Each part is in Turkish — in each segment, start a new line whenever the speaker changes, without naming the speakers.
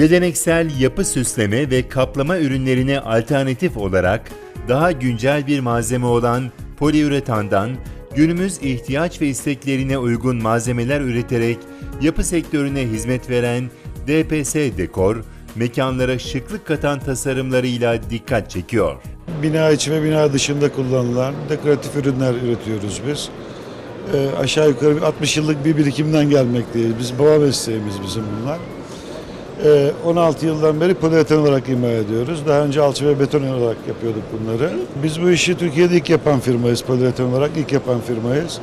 Geleneksel yapı süsleme ve kaplama ürünlerine alternatif olarak daha güncel bir malzeme olan poliüretandan günümüz ihtiyaç ve isteklerine uygun malzemeler üreterek yapı sektörüne hizmet veren DPS Dekor, mekanlara şıklık katan tasarımlarıyla dikkat çekiyor.
Bina içi ve bina dışında kullanılan dekoratif ürünler üretiyoruz biz. Ee, aşağı yukarı bir 60 yıllık bir birikimden gelmekteyiz. Biz baba mesleğimiz bizim bunlar. Ee, 16 yıldan beri polieten olarak imal ediyoruz. Daha önce alçı ve beton olarak yapıyorduk bunları. Biz bu işi Türkiye'de ilk yapan firmayız polieten olarak ilk yapan firmayız.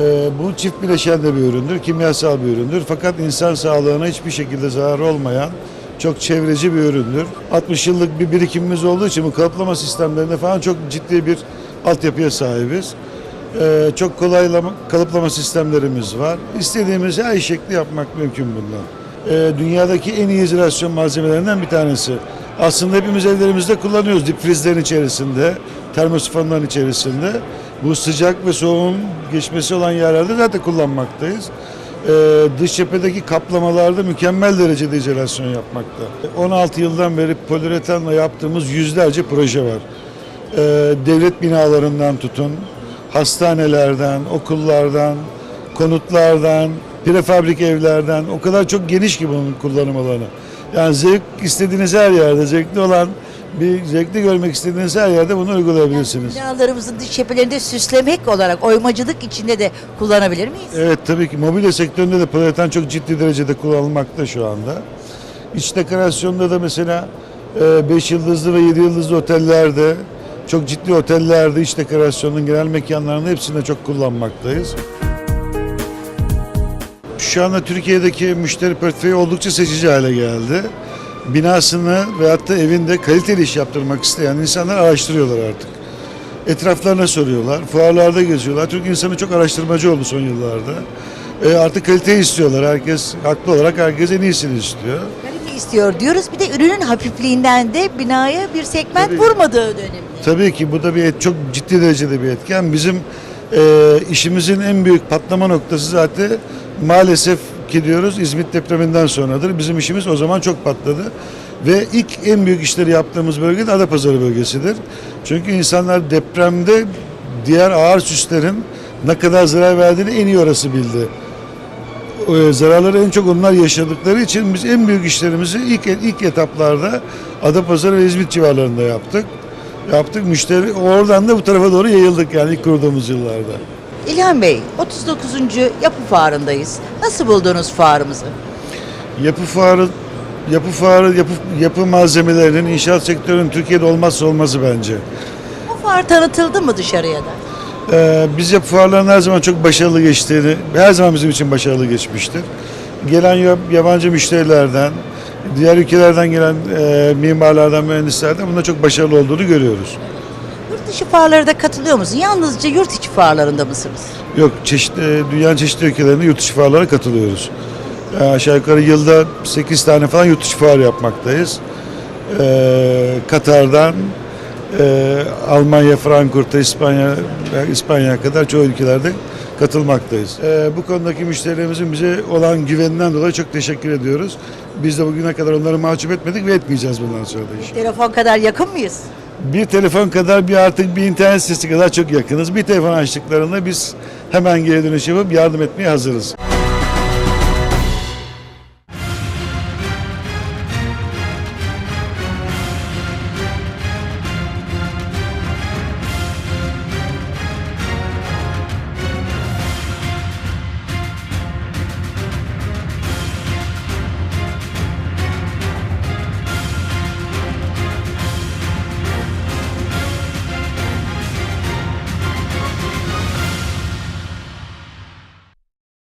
Ee, bu çift bileşen de bir üründür, kimyasal bir üründür. Fakat insan sağlığına hiçbir şekilde zarar olmayan çok çevreci bir üründür. 60 yıllık bir birikimimiz olduğu için bu kaplama sistemlerinde falan çok ciddi bir altyapıya sahibiz. Ee, çok kolaylama, kalıplama sistemlerimiz var. İstediğimiz her şekli yapmak mümkün bundan. Ee, dünyadaki en iyi izolasyon malzemelerinden bir tanesi. Aslında hepimiz evlerimizde kullanıyoruz. Dip frizlerin içerisinde, termosifonların içerisinde. Bu sıcak ve soğuğun geçmesi olan yerlerde zaten kullanmaktayız. Ee, dış cephedeki kaplamalarda mükemmel derecede izolasyon yapmakta. 16 yıldan beri poliüretanla yaptığımız yüzlerce proje var. Ee, devlet binalarından tutun, hastanelerden, okullardan, konutlardan, prefabrik evlerden o kadar çok geniş ki bunun kullanım alanı. Yani zevk istediğiniz her yerde, zevkli olan bir zevkli görmek istediğiniz her yerde bunu uygulayabilirsiniz.
Binalarımızın dış cephelerinde süslemek olarak oymacılık içinde de kullanabilir miyiz?
Evet tabii ki mobilya sektöründe de poliüretan çok ciddi derecede kullanılmakta şu anda. İç dekorasyonda da mesela 5 yıldızlı ve 7 yıldızlı otellerde, çok ciddi otellerde iç dekorasyonun genel mekanlarında hepsinde çok kullanmaktayız. Şu anda Türkiye'deki müşteri portföyü oldukça seçici hale geldi. Binasını veyahut da evinde kaliteli iş yaptırmak isteyen insanlar araştırıyorlar artık. Etraflarına soruyorlar, fuarlarda geziyorlar. Türk insanı çok araştırmacı oldu son yıllarda. E, artık kaliteyi istiyorlar. Herkes haklı olarak herkes en iyisini istiyor.
Kalite istiyor diyoruz. Bir de ürünün hafifliğinden de binaya bir segment
Tabii.
vurmadığı dönemde.
Tabii ki bu da bir et, çok ciddi derecede bir etken. Bizim e, işimizin en büyük patlama noktası zaten maalesef ki diyoruz İzmit depreminden sonradır. Bizim işimiz o zaman çok patladı. Ve ilk en büyük işleri yaptığımız bölge de Adapazarı bölgesidir. Çünkü insanlar depremde diğer ağır süslerin ne kadar zarar verdiğini en iyi orası bildi. E, zararları en çok onlar yaşadıkları için biz en büyük işlerimizi ilk ilk etaplarda Adapazarı ve İzmit civarlarında yaptık. Yaptık müşteri oradan da bu tarafa doğru yayıldık yani ilk kurduğumuz yıllarda.
İlhan Bey, 39. Yapı Fuarı'ndayız. Nasıl buldunuz fuarımızı?
Yapı fuarı yapı fuarı yapı yapı malzemelerinin inşaat sektörünün Türkiye'de olmazsa olmazı bence.
Bu fuar tanıtıldı mı dışarıya da?
Ee, biz yapı fuarlarının her zaman çok başarılı geçtiğini, her zaman bizim için başarılı geçmiştir. Gelen ya- yabancı müşterilerden, diğer ülkelerden gelen e, mimarlardan, mühendislerden bunda çok başarılı olduğunu görüyoruz.
Dışı fuarlara da katılıyor musunuz? Yalnızca yurt içi fuarlarında mısınız?
Yok, çeşitli, dünyanın çeşitli ülkelerinde yurt dışı fuarlara katılıyoruz. Ee, aşağı yukarı yılda 8 tane falan yurt dışı fuar yapmaktayız. Ee, Katar'dan e, Almanya, Frankfurt'a, İspanya, İspanya'ya kadar çoğu ülkelerde katılmaktayız. Ee, bu konudaki müşterilerimizin bize olan güveninden dolayı çok teşekkür ediyoruz. Biz de bugüne kadar onları mahcup etmedik ve etmeyeceğiz bundan sonra da inşallah.
Telefon kadar yakın mıyız?
Bir telefon kadar bir artık bir internet sitesi kadar çok yakınız. Bir telefon açtıklarında biz hemen geri dönüş yapıp yardım etmeye hazırız.